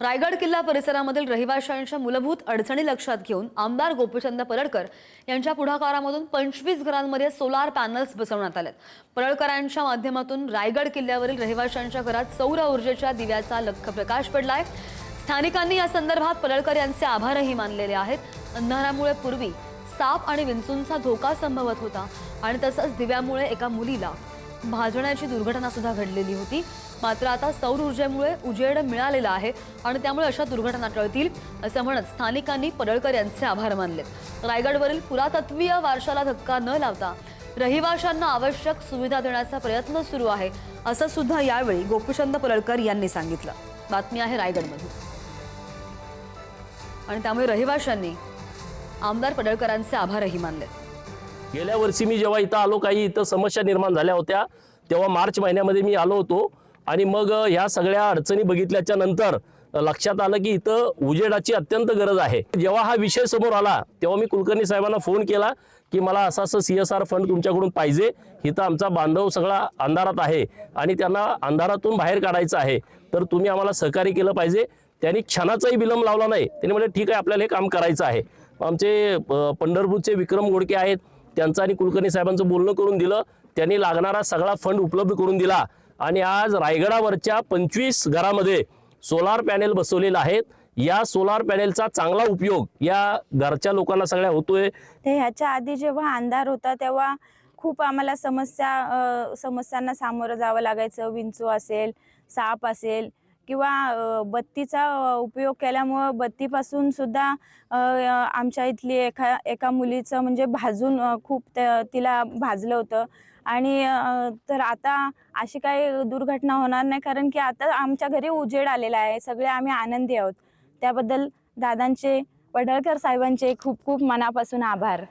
रायगड किल्ला परिसरामधील रहिवाशांच्या मूलभूत अडचणी लक्षात घेऊन आमदार गोपीचंद परळकर यांच्या पुढाकारामधून पंचवीस घरांमध्ये सोलार पॅनल्स बसवण्यात आलेत. परळकरांच्या माध्यमातून रायगड किल्ल्यावरील रहिवाशांच्या घरात सौर ऊर्जेच्या दिव्याचा लख्ख प्रकाश पडलाय. स्थानिकांनी या संदर्भात परळकर यांचे आभारही मानलेले आहेत. अंधारामुळे पूर्वी साप आणि विंचूंचा धोका संभवत होता आणि तसंच दिव्यामुळे एका मुलीला भाजण्याची दुर्घटना सुद्धा घडलेली होती. मात्र आता सौर ऊर्जेमुळे उजेड मिळालेला आहे आणि त्यामुळे अशा दुर्घटना टळतील असं म्हणत स्थानिकांनी पडळकर यांचे आभार मानले रायगडवरील पुरातत्वीय वारशाला धक्का न लावता रहिवाशांना आवश्यक सुविधा देण्याचा प्रयत्न सुरू आहे असं सुद्धा यावेळी गोपीचंद पडळकर यांनी सांगितलं. बातमी आहे रायगडमधून. आणि त्यामुळे रहिवाशांनी आमदार पडळकरांचे आभारही मानले गेल्या वर्षी मी जेव्हा इथं आलो काही इथं समस्या निर्माण झाल्या होत्या तेव्हा मार्च महिन्यामध्ये मी आलो होतो. आणि मग ह्या सगळ्या अडचणी बघितल्याच्या नंतर लक्षात आलं की इथं उजेडाची अत्यंत गरज आहे. जेव्हा हा विषय समोर आला तेव्हा मी कुलकर्णी साहेबांना फोन केला की मला असं असं सी एस आर फंड तुमच्याकडून पाहिजे इथं आमचा बांधव सगळा अंधारात आहे आणि त्यांना अंधारातून बाहेर काढायचं आहे. तर तुम्ही आम्हाला सहकार्य केलं पाहिजे. त्यांनी क्षणाचाही विलंब लावला नाही. त्यांनी म्हटलं ठीक आहे आपल्याला हे काम करायचं आहे. आमचे पंढरपूरचे विक्रम गोडके आहेत. त्यांचं आणि कुलकर्णी साहेबांचं बोलणं करून दिलं. त्यांनी लागणारा सगळा फंड उपलब्ध करून दिला. आणि आज रायगडावरच्या पंचवीस घरामध्ये सोलार पॅनेल बसवलेले आहेत. या सोलार पॅनेलचा चांगला उपयोग या घरच्या लोकांना सगळ्या होतोय. ते ह्याच्या आधी जेव्हा अंधार होता तेव्हा खूप आम्हाला समस्या समस्यांना सामोरं जावं लागायचं. विंचू असेल साप असेल किंवा बत्तीचा उपयोग केल्यामुळं बत्तीपासून सुद्धा आमच्या इथली एका एका मुलीचं म्हणजे भाजून खूप त्या- तिला भाजलं होतं. आणि तर आता अशी काही दुर्घटना होणार नाही कारण की आता आमच्या घरी उजेड आलेला आहे. सगळे आम्ही आनंदी आहोत. त्याबद्दल दादांचे पडळकर साहेबांचे खूप खूप मनापासून आभार.